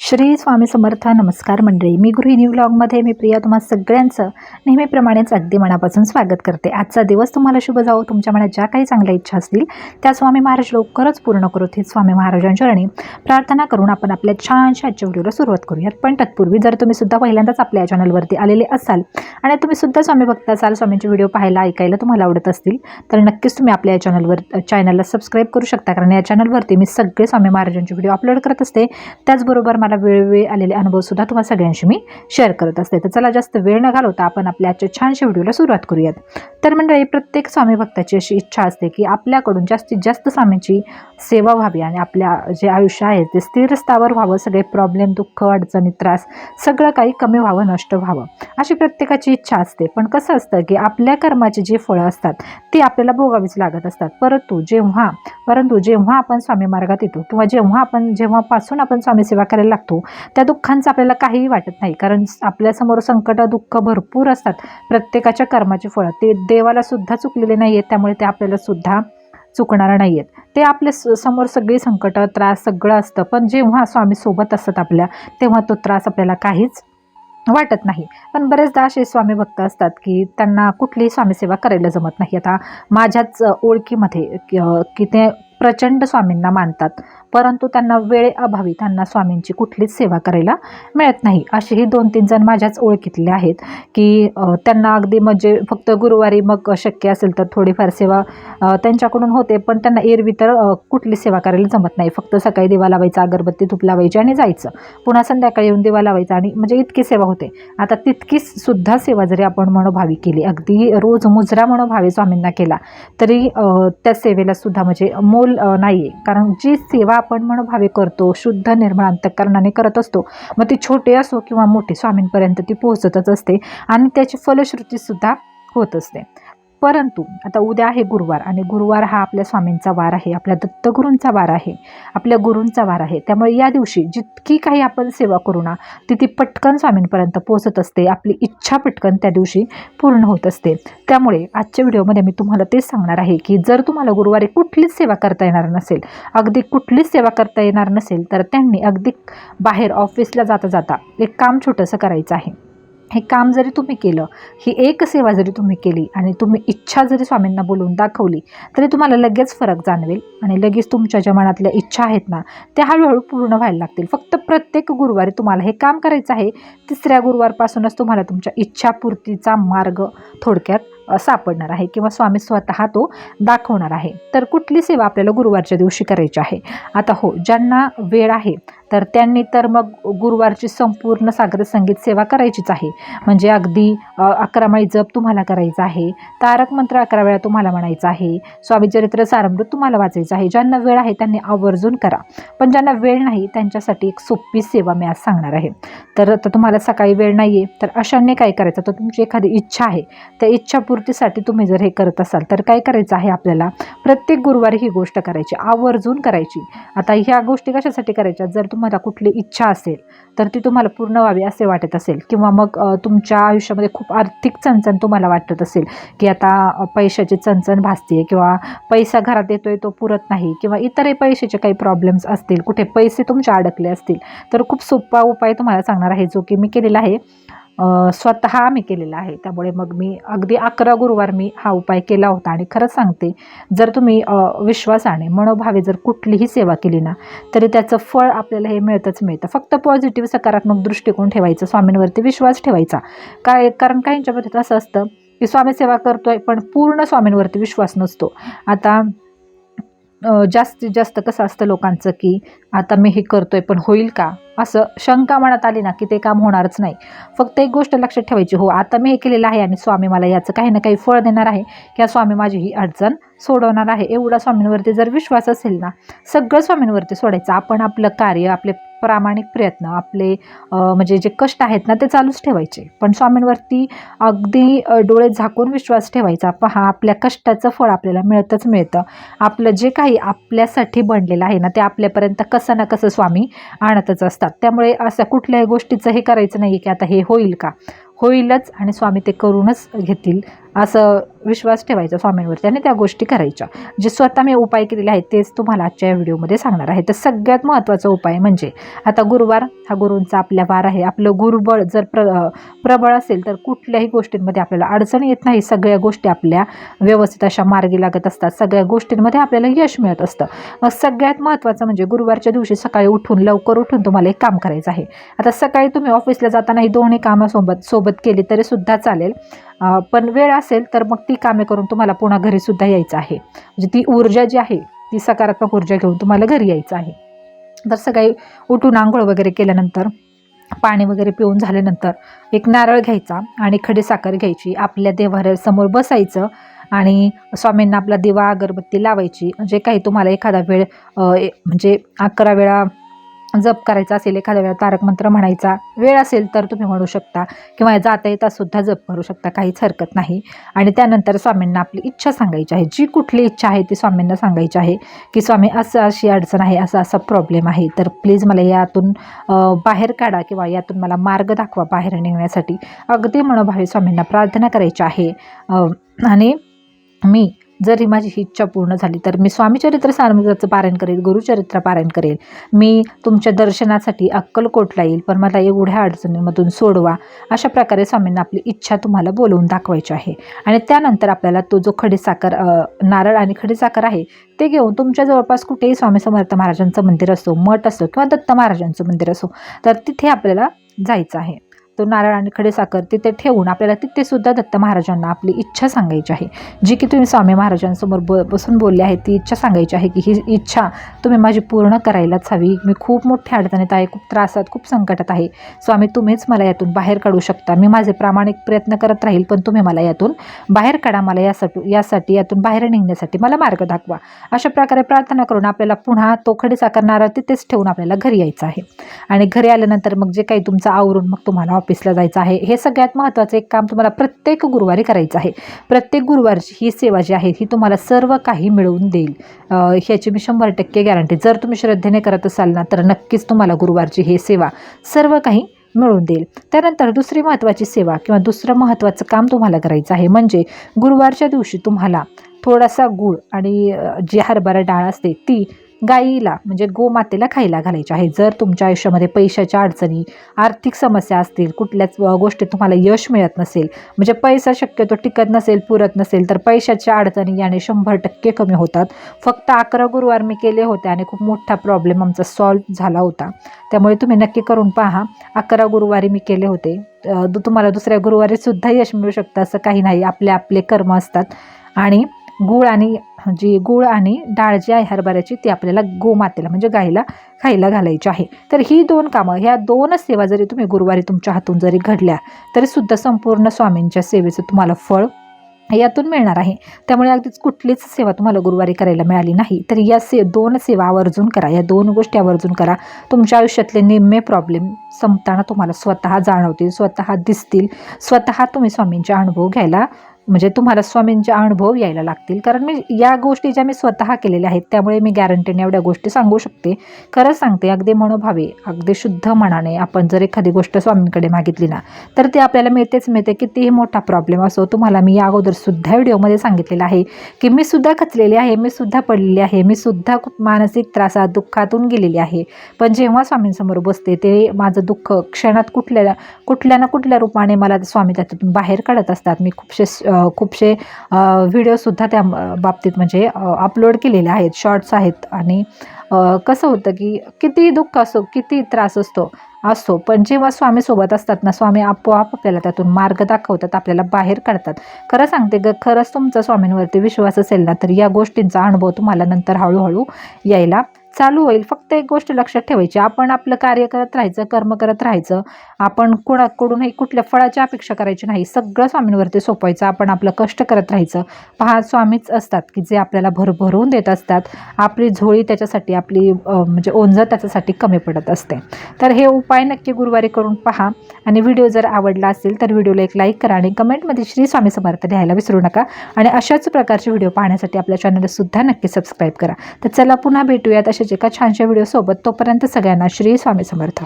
श्री स्वामी समर्थ नमस्कार मंडळी. मी गृहिणी व्लॉगमध्ये मी प्रिया तुम्हा सगळ्यांचं नेहमीप्रमाणेच अगदी मनापासून स्वागत करते. आजचा दिवस तुम्हाला शुभ जावो तुमच्या मनात ज्या काही चांगल्या इच्छा असतील त्या स्वामी महाराज लवकरच पूर्ण करू. हे स्वामी महाराजांचरणी प्रार्थना करून आपण आपल्या छानशा आजच्या व्हिडिओला सुरुवात करूयात. पण तत्पूर्वी जर तुम्ही सुद्धा पहिल्यांदाच आपल्या या चॅनलवरती आलेले असाल आणि तुम्ही सुद्धा स्वामी भक्त असाल स्वामींचे व्हिडिओ पाहायला ऐकायला तुम्हाला आवडत असतील तर नक्कीच तुम्ही आपल्या या चॅनलवर चॅनलला सबस्क्राईब करू शकता. कारण या चॅनलवरती मी सगळे स्वामी महाराजांचे व्हिडिओ अपलोड करत असते. त्याचबरोबर मला वेळोवेळी आलेले अनुभवसुद्धा तुम्हाला सगळ्यांशी मी शेअर करत असते. तर चला जास्त वेळ न घालवता आपण आपल्या आजच्या छानशा व्हिडिओला सुरुवात करूयात. तर मंडळी प्रत्येक स्वामी भक्ताची अशी इच्छा असते की आपल्याकडून जास्तीत जास्त स्वामींची सेवा व्हावी आणि आपल्या जे आयुष्य आहे ते स्थिर स्थावर व्हावं सगळे प्रॉब्लेम दुःख अडचणी त्रास सगळं काही कमी व्हावं नष्ट व्हावं अशी प्रत्येकाची इच्छा असते. पण कसं असतं की आपल्या कर्माची जी फळं असतात ती आपल्याला भोगावीच लागत असतात. परंतु जेव्हा परंतु जेव्हा आपण स्वामी मार्गात येतो किंवा जेव्हा आपण जेव्हापासून आपण स्वामी सेवा करायला लागतो त्या दुःखांचं आपल्याला काहीही वाटत नाही. कारण आपल्यासमोर संकट दुःख भरपूर असतात. प्रत्येकाच्या कर्माची फळं. ते देवाला सुद्धा चुकलेले नाही आहेत त्यामुळे ते आपल्याला सुद्धा चुकणार नाही आहेत ते आपल्या स समोर सगळी संकट त्रास सगळं असतं. पण जेव्हा स्वामी सोबत असतात आपल्या तेव्हा तो त्रास आपल्याला काहीच वाटत नाही. पण बरेचदा असे स्वामी भक्त असतात की त्यांना कुठलीही स्वामीसेवा करायला जमत नाही. आता माझ्याच ओळखीमध्ये की ते प्रचंड स्वामींना मानतात. परंतु त्यांना वेळेअभावी त्यांना स्वामींची कुठलीच सेवा करायला मिळत नाही. असेही दोन तीन जण माझ्याच ओळखीतले आहेत की त्यांना अगदी म्हणजे फक्त गुरुवारी मग शक्य असेल तर थोडीफार सेवा त्यांच्याकडून होते पण त्यांना एरवी तर कुठली सेवा करायला जमत नाही. फक्त सकाळी दिवा लावायचा अगरबत्ती धूप लावायची आणि जायचं. पुन्हा संध्याकाळी येऊन दिवा लावायचा आणि म्हणजे इतकी सेवा होते. आता तितकीच सुद्धा सेवा जरी आपण मनोभावी केली अगदी रोज मुजरा मनोभावी स्वामींना केला तरी त्या सेवेला सुद्धा म्हणजे मोल नाही आहे कारण जी सेवा आपण मनोभावे करतो शुद्ध निर्मळ अंतकरणाने करत असतो. मग ती छोटे असो किंवा मोठे स्वामींपर्यंत ती पोहोचतच असते आणि त्याची फलश्रुतीसुद्धा होत असते. परंतु आता उद्या आहे गुरुवार आणि गुरुवार हा आपल्या स्वामींचा वार आहे आपल्या दत्तगुरूंचा वार आहे आपल्या गुरूंचा वार आहे. त्यामुळे या दिवशी जितकी काही आपण सेवा करू ना ती ती पटकन स्वामींपर्यंत पोहोचत असते आपली इच्छा पटकन त्या दिवशी पूर्ण होत असते. त्यामुळे आजच्या व्हिडिओमध्ये मी तुम्हाला तेच सांगणार आहे की जर तुम्हाला गुरुवारी कुठलीच सेवा करता येणार नसेल अगदी कुठलीच सेवा करता येणार नसेल तर त्यांनी अगदी बाहेर ऑफिसला जाता जाता एक काम छोटंसं करायचं आहे. हे काम जरी तुम्ही केलं ही एक सेवा जरी तुम्ही केली आणि तुम्ही इच्छा जरी स्वामींना बोलवून दाखवली तरी तुम्हाला लगेच फरक जाणवेल आणि लगेच तुमच्या ज्या मनातल्या इच्छा आहेत ना त्या हळूहळू पूर्ण व्हायला लागतील. फक्त प्रत्येक गुरुवारी तुम्हाला हे काम करायचं आहे तिसऱ्या गुरुवारपासूनच तुम्हाला तुमच्या इच्छापूर्तीचा मार्ग थोडक्यात सापडणार आहे किंवा स्वामी स्वतः तो दाखवणार आहे. तर कुठली सेवा आपल्याला गुरुवारच्या दिवशी करायची आहे? आता हो ज्यांना वेळ आहे तर त्यांनी तर मग गुरुवारची संपूर्ण सागर संगीत सेवा करायचीच आहे. म्हणजे अगदी अकरा माळी जप तुम्हाला करायचा आहे तारक मंत्र अकरा वेळा तुम्हाला म्हणायचं आहे स्वामी चरित्र सारमृत तुम्हाला वाचायचं आहे. ज्यांना वेळ आहे त्यांनी आवर्जून करा. पण ज्यांना वेळ नाही त्यांच्यासाठी एक सोपी सेवा मी आज सांगणार आहे. तर आता तुम्हाला सकाळी वेळ नाही आहे तर अशाने काय करायचं? तर तुमची एखादी इच्छा आहे त्या इच्छापूर्तीसाठी तुम्ही जर हे करत असाल तर काय करायचं आहे आपल्याला? प्रत्येक गुरुवारी ही गोष्ट करायची आवर्जून करायची. आता ह्या गोष्टी कशासाठी करायच्या? जर तुम्हाला कुठली इच्छा असेल तर ती तुम्हाला पूर्ण व्हावी असे वाटत असेल. किंवा मग तुमच्या आयुष्यामध्ये खूप आर्थिक चणचण तुम्हाला वाटत असेल की आता पैशाची चणचण भासते किंवा पैसा घरात येतोय तो पुरत नाही किंवा इतरही पैशाचे काही प्रॉब्लेम्स असतील कुठे पैसे तुमचे अडकले असतील तर खूप सोपा उपाय तुम्हाला सांगणार आहे जो की मी केलेला आहे. स्वतः मी केलेला आहे. त्यामुळे मग मी अगदी अकरा गुरुवार मी हा उपाय केला होता आणि खरंच सांगते जर तुम्ही विश्वासाने मनोभावे जर कुठलीही सेवा केली ना तरी त्याचं फळ आपल्याला हे मिळतंच मिळतं. फक्त पॉझिटिव्ह सकारात्मक दृष्टिकोन ठेवायचा स्वामींवरती विश्वास ठेवायचा. काय कारण काहींच्या बाबतीत असं असतं की स्वामी सेवा करतोय पण पूर्ण स्वामींवरती विश्वास नसतो. आता जास्तीत जास्त कसं असतं लोकांचं की आता मी हे करतो आहे पण होईल का? असं शंका मनात आली ना की ते काम होणारच नाही. फक्त एक गोष्ट लक्षात ठेवायची हो आता मी हे केलेलं आहे आणि स्वामी मला याचं काही ना काही फळ देणार आहे किंवा स्वामी माझी ही अडचण सोडवणार आहे. एवढा स्वामींवरती जर विश्वास असेल ना सगळं स्वामींवरती सोडायचं. आपण आपलं कार्य आपले प्रामाणिक प्रयत्न आपले म्हणजे जे कष्ट आहेत ना ते चालूच ठेवायचे. पण स्वामींवरती अगदी डोळे झाकून विश्वास ठेवायचा पहा आपल्या कष्टाचं फळ आपल्याला मिळतच मिळतं. आपलं जे काही आपल्यासाठी बनलेलं आहे ना ते आपल्यापर्यंत कसं ना कसं स्वामी आणतच असतात. त्यामुळे असं कुठल्याही गोष्टीचं हे करायचं नाही की आता हे होईल का? होईलच आणि स्वामी ते करूनच घेतील. असं विश्वास ठेवायचा स्वामींवरती आणि त्या गोष्टी करायच्या. जे स्वतः मी उपाय केलेले आहेत तेच तुम्हाला आजच्या या व्हिडिओमध्ये सांगणार आहे. तर सगळ्यात महत्त्वाचा उपाय म्हणजे आता गुरुवार हा गुरूंचा आपल्या वार आहे. आपलं गुरुबळ जर प्र प्रबळ असेल तर कुठल्याही गोष्टींमध्ये आपल्याला अडचण येत नाही. सगळ्या गोष्टी आपल्या व्यवस्थित अशा मार्गी लागत असतात. सगळ्या गोष्टींमध्ये आपल्याला यश मिळत असतं. मग सगळ्यात महत्त्वाचं म्हणजे गुरुवारच्या दिवशी सकाळी उठून लवकर उठून तुम्हाला एक काम करायचं आहे. आता सकाळी तुम्ही ऑफिसला जाताना ही दोन्ही कामासोबत सोबत सोबत केली तरी सुद्धा चालेल. पण वेळ असेल तर मग ती कामे करून तुम्हाला पुन्हा घरी सुद्धा यायचं आहे. म्हणजे ती ऊर्जा जी आहे ती सकारात्मक ऊर्जा घेऊन तुम्हाला घरी यायचं आहे. तर सकाळी उठून आंघोळ वगैरे केल्यानंतर पाणी वगैरे पिऊन झाल्यानंतर एक नारळ घ्यायचा आणि खडी साखर घ्यायची आपल्या देवाऱ्यासमोर बसायचं आणि स्वामींना आपला दिवा अगरबत्ती लावायची. म्हणजे काही तुम्हाला एखादा वेळ ए- म्हणजे अकरा वेळा जप करायचा असेल एखाद्या वेळा तारक मंत्र म्हणायचा वेळ असेल तर तुम्ही म्हणू शकता. किंवा जाता येता सुद्धा जप करू शकता काहीच हरकत नाही. आणि त्यानंतर स्वामींना आपली इच्छा सांगायची आहे. जी कुठली इच्छा आहे ती स्वामींना सांगायची आहे की स्वामी असं अशी अडचण आहे असा असा प्रॉब्लेम आहे. तर प्लीज मला यातून बाहेर काढा किंवा यातून मला मार्ग दाखवा बाहेर निघण्यासाठी. अगदी मनोभावे स्वामींना प्रार्थना करायची आहे. आणि मी जर ही माझी ही इच्छा पूर्ण झाली तर मी स्वामीचरित्र सारमृताचं पारायण करेल गुरुचरित्र पारायण करेल. मी तुमच्या दर्शनासाठी अक्कलकोटला येईल पण मला एवढ्या अडचणींमधून सोडवा. अशा प्रकारे स्वामींना आपली इच्छा तुम्हाला बोलवून दाखवायची आहे. आणि त्यानंतर आपल्याला तो जो खडीसाखर नारळ आणि खडीसाखर आहे ते घेऊन तुमच्या जवळपास कुठेही स्वामी समर्थ महाराजांचं मंदिर असो मठ असो किंवा दत्त महाराजांचं मंदिर असो तर तिथे आपल्याला जायचं आहे. तो नारळ आणि खडीसाखर तिथे ठेवून आपल्याला तिथेसुद्धा दत्त महाराजांना आपली इच्छा सांगायची आहे. जी की तुम्ही स्वामी महाराजांसमोर ब बसून बोलले आहे ती इच्छा सांगायची आहे की ही इच्छा तुम्ही माझी पूर्ण करायलाच हवी. मी खूप मोठ्या अडचणीत आहे खूप त्रासात खूप संकटात आहे. स्वामी तुम्हीच मला यातून बाहेर काढू शकता. मी माझे प्रामाणिक प्रयत्न करत राहील पण तुम्ही मला यातून बाहेर काढा. मला यासाठी यासाठी यातून बाहेर निघण्यासाठी मला मार्ग दाखवा. अशा प्रकारे प्रार्थना करून आपल्याला पुन्हा तो खडीसाखर नारळ तिथेच ठेवून आपल्याला घरी यायचं आहे. आणि घरी आल्यानंतर मग जे काही तुमचं आवरून मग तुम्हाला ऑफिसला जायचं आहे. हे सगळ्यात महत्त्वाचं एक काम तुम्हाला प्रत्येक गुरुवारी करायचं आहे. प्रत्येक गुरुवारची ही सेवा जी आहे ही तुम्हाला सर्व काही मिळवून देईल. ह्याची मी शंभर टक्के गॅरंटी जर तुम्ही श्रद्धेने करत असाल ना तर नक्कीच तुम्हाला गुरुवारची ही सेवा सर्व काही मिळून देईल. त्यानंतर दुसरी महत्त्वाची सेवा किंवा दुसरं महत्त्वाचं काम तुम्हाला करायचं आहे म्हणजे गुरुवारच्या दिवशी तुम्हाला थोडासा गूळ आणि जी हरभरा डाळ असते ती गाईला म्हणजे गोमातेला खायला घालायचे आहे. जर तुमच्या आयुष्यामध्ये पैशाच्या अडचणी आर्थिक समस्या असतील कुठल्याच गोष्टीत तुम्हाला यश मिळत नसेल म्हणजे पैसा शक्यतो टिकत नसेल पुरत नसेल तर पैशाच्या अडचणी याने शंभर टक्के कमी होतात. फक्त अकरा गुरुवार मी केले होते आणि खूप मोठा प्रॉब्लेम आमचा सॉल्व्ह झाला होता. त्यामुळे तुम्ही नक्की करून पहा अकरा गुरुवारी मी केले होते. दु- तुम्हाला दुसऱ्या गुरुवारी सुद्धा यश मिळू शकतं असं काही नाही. आपले आपले कर्म असतात. आणि गूळ आणि जी गूळ आणि डाळ जी आहे हरभऱ्याची ती आपल्याला गोमातेला म्हणजे गाईला खायला घालायची आहे. तर ही दोन कामं ह्या दोनच सेवा जरी तुम्ही गुरुवारी तुमच्या हातून जरी घडल्या तरीसुद्धा संपूर्ण स्वामींच्या सेवेचं तुम्हाला फळ यातून मिळणार आहे. त्यामुळे अगदीच कुठलीच सेवा तुम्हाला गुरुवारी करायला मिळाली नाही. तर या से दोन सेवा आवर्जून करा. या दोन गोष्टी आवर्जून करा. तुमच्या आयुष्यातले निम्मे प्रॉब्लेम संपताना तुम्हाला स्वतः जाणवतील स्वतः दिसतील स्वतः तुम्ही स्वामींचे अनुभव घ्यायला म्हणजे तुम्हाला स्वामींचे अनुभव यायला लागतील. कारण मी या गोष्टी ज्या मी स्वतः केलेल्या आहेत त्यामुळे मी गॅरंटीने एवढ्या गोष्टी सांगू शकते. खरंच सांगते अगदी मनोभावे अगदी शुद्ध मनाने आपण जर एखादी गोष्ट स्वामींकडे मागितली ना तर ते आपल्याला मिळतेच मिळते. कितीही मोठा प्रॉब्लेम असो तुम्हाला मी या अगोदरसुद्धा व्हिडिओमध्ये सांगितलेलं आहे की मी सुद्धा खचलेली आहे मी सुद्धा पडलेली आहे मी सुद्धा खूप मानसिक त्रासात दुःखातून गेलेली आहे. पण जेव्हा स्वामींसमोर बसते ते माझं दुःख क्षणात कुठल्या कुठल्या ना कुठल्या रूपाने मला स्वामी त्यातून बाहेर काढत असतात. मी खूपशे खूपसे व्हिडिओसुद्धा त्या बाबतीत म्हणजे अपलोड केलेले आहेत शॉर्ट्स आहेत. आणि कसं होतं की कितीही दुःख असो किती त्रास असतो असतो पण जेव्हा स्वामी सोबत असतात ना स्वामी आपोआप आपल्याला त्यातून मार्ग दाखवतात आपल्याला बाहेर काढतात. खरं सांगते ग खरंच तुमचा स्वामींवरती विश्वास असेल ना तर या गोष्टींचा अनुभव तुम्हाला नंतर हळूहळू यायला चालू होईल. फक्त एक गोष्ट लक्षात ठेवायची. आपण आपलं कार्य करत राहायचं कर्म करत राहायचं. आपण कोणाकडूनही कुठल्या फळाची अपेक्षा करायची नाही. सगळं स्वामींवरती सोपवायचं. आपण आपलं कष्ट करत राहायचं. पहा स्वामीच असतात की जे आपल्याला भरभरून देत असतात. आपली झोळी त्याच्यासाठी आपली म्हणजे ओंजळ त्याच्यासाठी कमी पडत असते. तर हे उपाय नक्की गुरुवारी करून पहा. आणि व्हिडिओ जर आवडला असेल तर व्हिडिओला एक लाईक करा आणि कमेंटमध्ये श्री स्वामी समर्थ लिहायला विसरू नका. आणि अशाच प्रकारचे व्हिडिओ पाहण्यासाठी आपल्या चॅनलला सुद्धा नक्की सबस्क्राईब करा. तर चला पुन्हा भेटूयात पाहिजे एका छानशा व्हिडिओसोबत तोपर्यंत सगळ्यांना श्री स्वामी समर्थ.